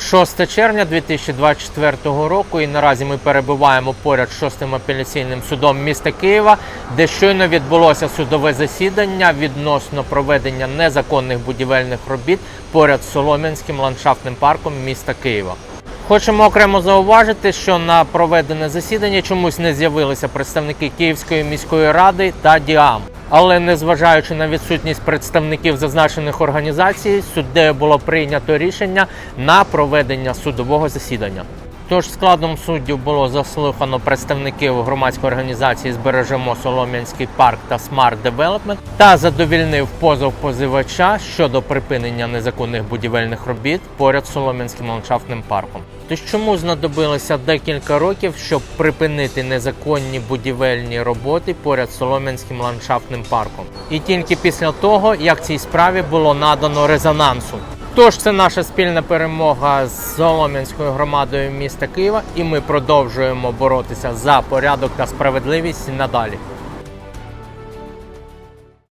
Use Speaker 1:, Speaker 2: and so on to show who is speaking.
Speaker 1: 6 червня 2024 року, і наразі ми перебуваємо поряд з 6 апеляційним судом міста Києва, де щойно відбулося судове засідання відносно проведення незаконних будівельних робіт поряд з Солом'янським ландшафтним парком міста Києва. Хочемо окремо зауважити, що на проведене засідання чомусь не з'явилися представники Київської міської ради та ДІАМ. Але незважаючи на відсутність представників зазначених організацій, суддею було прийнято рішення на проведення судового засідання. Тож складом суддів було заслухано представників громадської організації Збережемо Солом'янський парк та Smart Development та задовільнив позов позивача щодо припинення незаконних будівельних робіт поряд Солом'янським ландшафтним парком. Тож чому знадобилося декілька років, щоб припинити незаконні будівельні роботи поряд Солом'янським ландшафтним парком? І тільки після того, як цій справі було надано резонансу. Тож це наша спільна перемога з Солом'янською громадою міста Києва, і ми продовжуємо боротися за порядок та справедливість надалі.